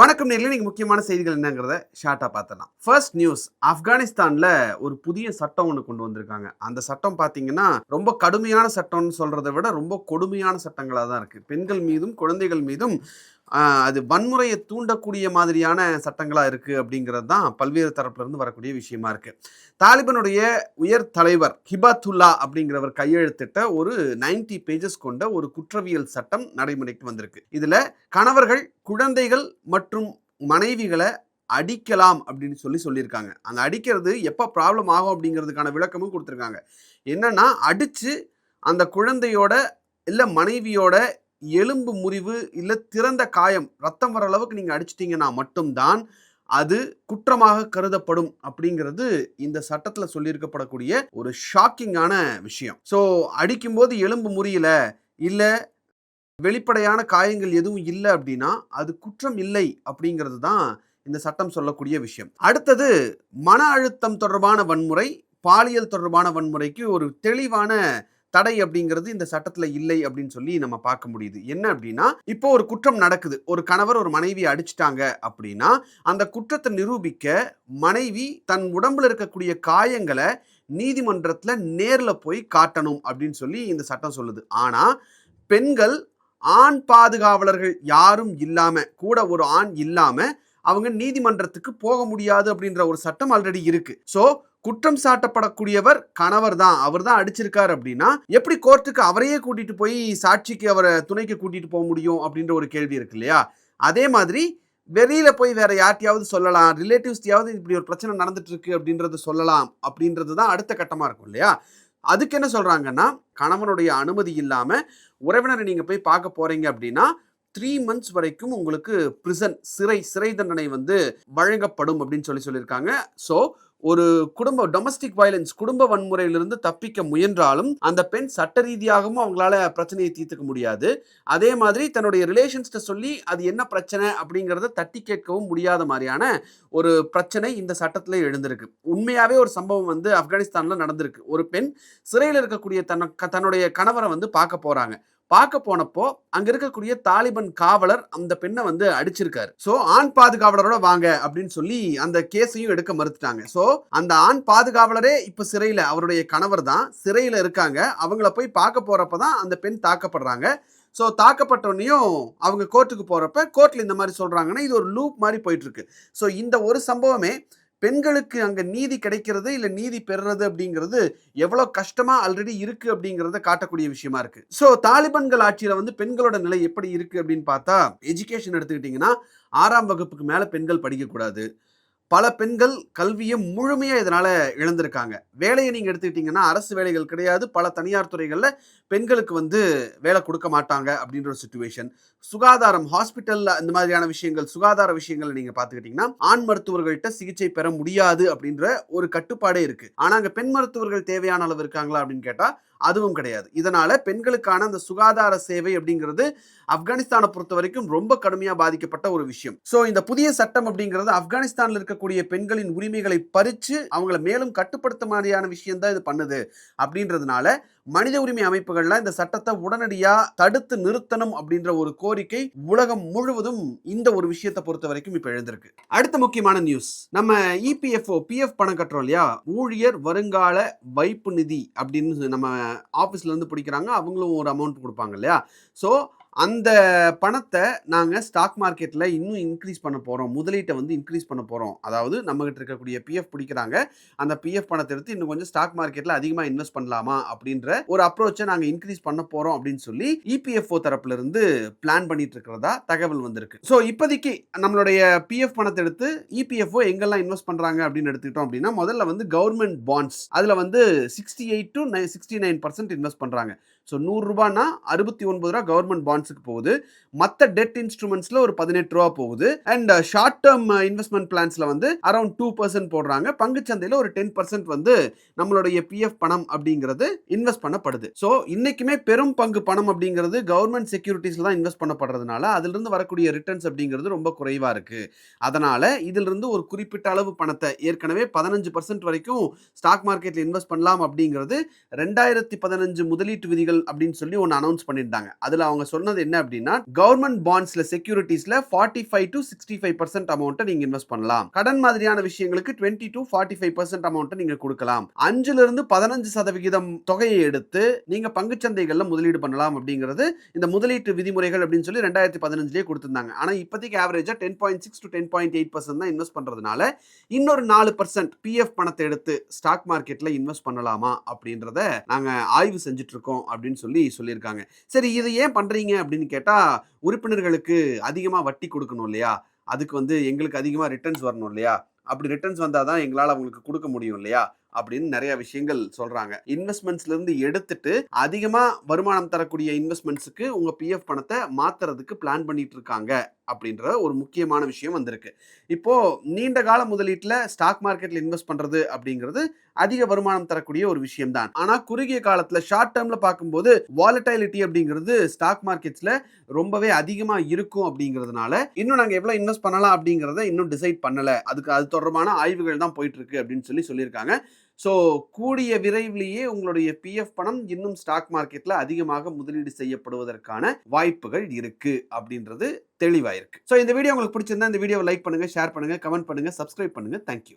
வணக்கம் நேரில். நீங்கள் முக்கியமான செய்திகள் என்னங்கிறத ஷார்ட்டாக பார்த்தலாம் ஃபர்ஸ்ட் நியூஸ் ஆப்கானிஸ்தானில் ஒரு புதிய சட்டம் ஒன்று கொண்டு வந்திருக்காங்க. அந்த சட்டம் பார்த்தீங்கன்னா ரொம்ப கடுமையான சட்டம்னு சொல்கிறத விட ரொம்ப கொடுமையான சட்டங்களாக தான் இருக்குது பெண்கள் மீதும் குழந்தைகள் மீதும் அது வன்முறையை தூண்டக்கூடிய மாதிரியான சட்டங்களாக இருக்குது அப்படிங்கிறது தான் பல்வேறு தரப்புலேருந்து வரக்கூடிய விஷயமா இருக்குது தாலிபனுடைய உயர் தலைவர் ஹிபாத்துல்லா அப்படிங்கிறவர் கையெழுத்திட்ட ஒரு 90 பேஜஸ் கொண்ட ஒரு குற்றவியல் சட்டம் நடைமுறைக்கு வந்திருக்கு. இதில் கணவர்கள் குழந்தைகள் மற்றும் மனைவிகளை அடிக்கலாம் அப்படின்னு சொல்லி சொல்லியிருக்காங்க. அந்த அடிக்கிறது எப்போ ப்ராப்ளம் ஆகும் அப்படிங்கிறதுக்கான விளக்கமும் கொடுத்துருக்காங்க. என்னன்னா அடித்து அந்த குழந்தையோட இல்லை மனைவியோட எலும்பு முறிவு இல்லை திறந்த காயம் ரத்தம் வர அளவுக்கு நீங்கள் அடிச்சிட்டிங்கன்னா மட்டும்தான் அது குற்றமாக கருதப்படும் அப்படிங்கிறது இந்த சட்டத்தில் சொல்லியிருக்கப்படக்கூடிய ஒரு ஷாக்கிங்கான விஷயம். ஸோ அடிக்கும்போது எலும்பு முறியல இல்லை வெளிப்படையான காயங்கள் எதுவும் இல்லை அப்படின்னா அது குற்றம் இல்லை அப்படிங்கிறது தான் இந்த சட்டம் சொல்லக்கூடிய விஷயம். அடுத்தது மன அழுத்தம் தொடர்பான வன்முறை பாலியல் தொடர்பான வன்முறைக்கு ஒரு தெளிவான தடை அப்படிங்கிறது இந்த சட்டத்தில் இல்லை அப்படின்னு சொல்லி நம்ம பார்க்க முடியுது. என்ன அப்படின்னா இப்போ ஒரு குற்றம் நடக்குது. ஒரு கணவர் ஒரு மனைவியை அடிச்சிட்டாங்க அப்படின்னா அந்த குற்றத்தை நிரூபிக்க மனைவி தன் உடம்புல இருக்கக்கூடிய காயங்களை நீதிமன்றத்தில் நேரில் போய் காட்டணும் அப்படின்னு சொல்லி இந்த சட்டம் சொல்லுது. ஆனால் பெண்கள் ஆண் பாதுகாவலர்கள் யாரும் இல்லாமல் கூட ஒரு ஆண் இல்லாமல் அவங்க நீதிமன்றத்துக்கு போக முடியாது அப்படின்ற ஒரு சட்டம் ஆல்ரெடி இருக்கு. ஸோ குற்றம் சாட்டப்படக்கூடியவர் கணவர் தான் அவர் தான் அடிச்சிருக்காரு அப்படின்னா எப்படி கோர்ட்டுக்கு அவரையே கூட்டிட்டு போய் சாட்சிக்கு அவரை துணைக்கு கூட்டிட்டு போக முடியும் அப்படின்ற ஒரு கேள்வி இருக்கு இல்லையா? அதே மாதிரி வெளியில போய் வேற யார்ட்டையாவது சொல்லலாம் ரிலேட்டிவ்ஸ்டையாவது இப்படி ஒரு பிரச்சனை நடந்துட்டு இருக்கு அப்படின்றது சொல்லலாம் அப்படின்றது தான் அடுத்த கட்டமா இருக்கும் இல்லையா? அதுக்கு என்ன சொல்றாங்கன்னா கணவனுடைய அனுமதி இல்லாம உறவினரை நீங்க போய் பார்க்க போறீங்க அப்படின்னா த்ரீ மந்த்ஸ் வரைக்கும் உங்களுக்கு பிரிசன் சிறை சிறை தண்டனை வந்து வழங்கப்படும் அப்படின்னு சொல்லி சொல்லியிருக்காங்க. ஸோ ஒரு குடும்ப டொமஸ்டிக் வயலன்ஸ் குடும்ப வன்முறையிலிருந்து தப்பிக்க முயன்றாலும் அந்த பெண் சட்ட ரீதியாகவும் அவங்களால பிரச்சனையை தீர்த்துக்க முடியாது. அதே மாதிரி தன்னுடைய ரிலேஷன்ஸ்கிட்ட சொல்லி அது என்ன பிரச்சனை அப்படிங்கிறத தட்டி கேட்கவும் முடியாத மாதிரியான ஒரு பிரச்சனை இந்த சட்டத்தில் எழுந்திருக்கு. உண்மையாகவே ஒரு சம்பவம் வந்து ஆப்கானிஸ்தானில் நடந்திருக்கு. ஒரு பெண் சிறையில் இருக்கக்கூடிய தன் க- தன்னுடைய கணவரை வந்து பார்க்க போகிறாங்க பார்க்க போனப்போ அங்க இருக்கக்கூடிய தாலிபன் காவலர் அந்த பெண்ணை வந்து அடிச்சிருக்காரு. சோ ஆண் பாதுகாவலரோட வாங்க அப்படின்னு சொல்லி அந்த கேஸையும் எடுக்க மறுத்துட்டாங்க. சோ அந்த ஆண் பாதுகாவலரே இப்ப சிறையில அவருடைய கணவர் தான் சிறையில இருக்காங்க. அவங்கள போய் பார்க்க போறப்பதான் அந்த பெண் தாக்கப்படுறாங்க. ஸோ தாக்கப்பட்டோன்னையும் அவங்க கோர்ட்டுக்கு போகிறப்ப கோர்ட்டில் இந்த மாதிரி சொல்கிறாங்கன்னா இது ஒரு லூப் மாதிரி போயிட்டுருக்கு ஸோ இந்த ஒரு சம்பவமே பெண்களுக்கு அங்க நீதி கிடைக்கிறது இல்ல நீதி பெறுறது அப்படிங்கிறது எவ்வளவு கஷ்டமா ஆல்ரெடி இருக்கு அப்படிங்கறத காட்டக்கூடிய விஷயமா இருக்கு. ஸோ தாலிபான்கள் ஆட்சியில வந்து பெண்களோட நிலை எப்படி இருக்கு அப்படின்னு பார்த்தா எஜுகேஷன் எடுத்துக்கிட்டிங்கன்னா ஆறாம் வகுப்புக்கு மேல பெண்கள் படிக்கக்கூடாது. பல பெண்கள் கல்வியை முழுமையாக இதனால் இழந்திருக்காங்க. வேலையை நீங்கள் எடுத்துக்கிட்டிங்கன்னா அரசு வேலைகள் கிடையாது. பல தனியார் துறைகளில் பெண்களுக்கு வந்து வேலை கொடுக்க மாட்டாங்க அப்படின்ற ஒரு சுச்சுவேஷன் சுகாதாரம் ஹாஸ்பிட்டலில் இந்த மாதிரியான விஷயங்கள் சுகாதார விஷயங்கள் நீங்கள் பார்த்துக்கிட்டிங்கன்னா ஆண் மருத்துவர்கள்ட்ட சிகிச்சை பெற முடியாது அப்படின்ற ஒரு கட்டுப்பாடே இருக்குது ஆனால் அங்கே பெண் மருத்துவர்கள் தேவையான அளவு இருக்காங்களா அப்படின்னு கேட்டால் அதுவும் கிடையாது. இதனால பெண்களுக்கான அந்த சுகாதார சேவை அப்படிங்கிறது ஆப்கானிஸ்தானை பொறுத்த வரைக்கும் ரொம்ப கடுமையா பாதிக்கப்பட்ட ஒரு விஷயம். சோ இந்த புதிய சட்டம் அப்படிங்கிறது ஆப்கானிஸ்தான்ல இருக்கக்கூடிய பெண்களின் உரிமைகளை பறிச்சு அவங்கள மேலும் கட்டுப்படுத்த மாதிரியான விஷயம் தான் இது பண்ணுது. அப்படின்றதுனால மனித உரிமை அமைப்புகள்லாம் இந்த சட்டத்தை உடனடியா தடுத்து நிறுத்தணும் அப்படின்ற ஒரு கோரிக்கை உலகம் முழுவதும் இந்த ஒரு விஷயத்தை பொறுத்த வரைக்கும் இப்ப எழுந்திருக்கு. அடுத்த முக்கியமான நியூஸ் நம்ம இபிஎஃப்ஓ பிஎஃப் பணம் கட்டுறோம் இல்லையா? ஊழியர் வருங்கால வைப்பு நிதி அப்படின்னு நம்ம ஆஃபீஸ்ல இருந்து பிடிக்கிறாங்க. அவங்களும் ஒரு அமௌண்ட் கொடுப்பாங்க இல்லையா? ஸோ அந்த பணத்தை நாங்கள் ஸ்டாக் மார்க்கெட்டில் இன்னும் இன்க்ரீஸ் பண்ண போகிறோம் முதலீட்டை வந்து இன்க்ரீஸ் பண்ண போகிறோம் அதாவது நம்மகிட்ட இருக்கக்கூடிய பிஎஃப் பிடிக்கிறாங்க. அந்த பிஎஃப் பணத்தை எடுத்து இன்னும் கொஞ்சம் ஸ்டாக் மார்க்கெட்டில் அதிகமாக இன்வெஸ்ட் பண்ணலாமா அப்படின்ற ஒரு அப்ரோச்சை நாங்கள் இன்க்ரீஸ் பண்ண போகிறோம் அப்படின்னு சொல்லி இபிஎஃப்ஓ தரப்புலேருந்து பிளான் பண்ணிட்டு இருக்கிறதா தகவல் வந்திருக்கு. ஸோ இப்போதைக்கு நம்மளுடைய பிஎஃப் பணத்தை எடுத்து இபிஎஃப்ஓ எங்கெல்லாம் இன்வெஸ்ட் பண்ணுறாங்க அப்படின்னு எடுத்துக்கிட்டோம் அப்படின்னா முதல்ல வந்து கவர்மெண்ட் பாண்ட்ஸ் அதில் வந்து sixty eight to sixty nine percent invest பண்ணுறாங்க ஸோ நூறுரூபானா அறுபத்தி ஒன்பது ரூபா கவர்மெண்ட் பாண்ட்ஸுக்கு போகுது. மற்ற டெட் இன்ஸ்ட்ருமெண்ட்ஸில் ஒரு பதினெட்டு ரூபா போகுது. அண்ட் ஷார்ட் டேர்ம் இன்வெஸ்ட்மெண்ட் பிளான்ஸில் வந்து அரௌண்ட் டூ பர்சன்ட் போடுறாங்க. பங்குச்சந்தையில் ஒரு டென் பர்சன்ட் வந்து நம்மளுடைய பிஎஃப் பணம் அப்படிங்கிறது இன்வெஸ்ட் பண்ணப்படுது. ஸோ இன்னைக்குமே பெரும் பங்கு பணம் அப்படிங்கிறது கவர்மெண்ட் செக்யூரிட்டிஸில் தான் இன்வெஸ்ட் பண்ணப்படுறதுனால அதிலிருந்து வரக்கூடிய ரிட்டர்ன்ஸ் அப்படிங்கிறது ரொம்ப குறைவாக இருக்குது அதனால் இதிலிருந்து ஒரு குறிப்பிட்ட அளவு பணத்தை ஏற்கனவே பதினஞ்சு பர்சன்ட் வரைக்கும் ஸ்டாக் மார்க்கெட்டில் இன்வெஸ்ட் பண்ணலாம் அப்படிங்கிறது ரெண்டாயிரத்தி பதினஞ்சு முதலீட்டு விதிகள் அப்படின்னு சொல்லி ஒன்று அனௌன்ஸ் பண்ணியிருந்தாங்க. அதில் அவங்க சொன்னது என்ன அப்படின்னா கவர்மெண்ட் பாண்ட்ஸ்ல செக்யூரிட்டிஸ்ல forty five to sixty five percent அமௌண்ட்டை நீங்க இன்வெஸ்ட் பண்ணலாம். கடன் மாதிரியான விஷயங்களுக்கு twenty to forty five percent அமௌண்ட்டை நீங்க கொடுக்கலாம். அஞ்சுல இருந்து பதினஞ்சு சதவிகிதம் தொகையை எடுத்து நீங்க பங்குச்சந்தைகள்ல முதலீடு பண்ணலாம் அப்படிங்கிறது இந்த முதலீட்டு விதிமுறைகள் அப்படின்னு சொல்லி ரெண்டாயிரத்தி பதினஞ்சுலேயே கொடுத்திருந்தாங்க. ஆனா இப்போதைக்கு ஆவரேஜா ten point six to ten point eight percent தான் இன்வெஸ்ட் பண்றதுனால இன்னொரு நாலு பர்சன்ட் பிஎஃப் பணத்தை எடுத்து ஸ்டாக் மார்க்கெட்ல இன்வெஸ்ட் பண்ணலாமா அப்படின்றத நாங்க ஆய்வு செஞ்சுட்டு இருக்கோம் அப்படின்னு அப்படின்னு சொல்லி சொல்லியிருக்காங்க. சரி இதை ஏன் பண்ணுறீங்க அப்படின்னு கேட்டால் உறுப்பினர்களுக்கு அதிகமாக வட்டி கொடுக்கணும் இல்லையா? அதுக்கு வந்து எங்களுக்கு அதிகமாக ரிட்டர்ன்ஸ் வரணும் இல்லையா? அப்படி ரிட்டர்ன்ஸ் வந்தால் தான் எங்களால் அவங்களுக்கு கொடுக்க முடியும் இல்லையா? அப்படின்னு நிறைய விஷயங்கள் சொல்றாங்க. இன்வெஸ்ட்மெண்ட்ஸ்ல இருந்து எடுத்துட்டு அதிகமா வருமானம் தரக்கூடிய இன்வெஸ்ட்மெண்ட்ஸுக்கு உங்க பிஎஃப் பணத்தை மாத்துறதுக்கு பிளான் பண்ணிட்டு இருக்காங்க. அப்படின்ற ஒரு முக்கியமான விஷயம் வந்திருக்கு. இப்போ நீண்ட கால முதலீட்டில் ஸ்டாக் மார்க்கெட்டில் இன்வெஸ்ட் பண்றது அப்படிங்கிறது அதிக வருமானம் தரக்கூடிய ஒரு விஷயம் தான் ஆனால் குறுகிய காலத்தில் ஷார்ட் டேர்ம்ல பார்க்கும்போது வாலட்டைலிட்டி அப்படிங்கிறது ஸ்டாக் மார்க்கெட்ஸ்ல ரொம்பவே அதிகமாக இருக்கும் அப்படிங்கிறதுனால இன்னும் நாங்கள் எவ்வளோ இன்வெஸ்ட் பண்ணலாம் அப்படிங்கிறத இன்னும் டிசைட் பண்ணலை. அதுக்கு அது தொடர்பான ஆய்வுகள் தான் போயிட்டு இருக்கு அப்படின்னு சொல்லி சொல்லியிருக்காங்க. ஸோ கூடிய விரைவிலேயே உங்களுடைய பிஎஃப் பணம் இன்னும் ஸ்டாக் மார்க்கெட்ல அதிகமாக முதலீடு செய்யப்படுவதற்கான வாய்ப்புகள் இருக்கு அப்படின்றது தெளிவாயிருக்கு. ஸோ இந்த வீடியோ உங்களுக்கு பிடிச்சிருந்தா இந்த வீடியோவை லைக் பண்ணுங்க ஷேர் பண்ணுங்க கமெண்ட் பண்ணுங்க சப்ஸ்கிரைப் பண்ணுங்க. தேங்க்யூ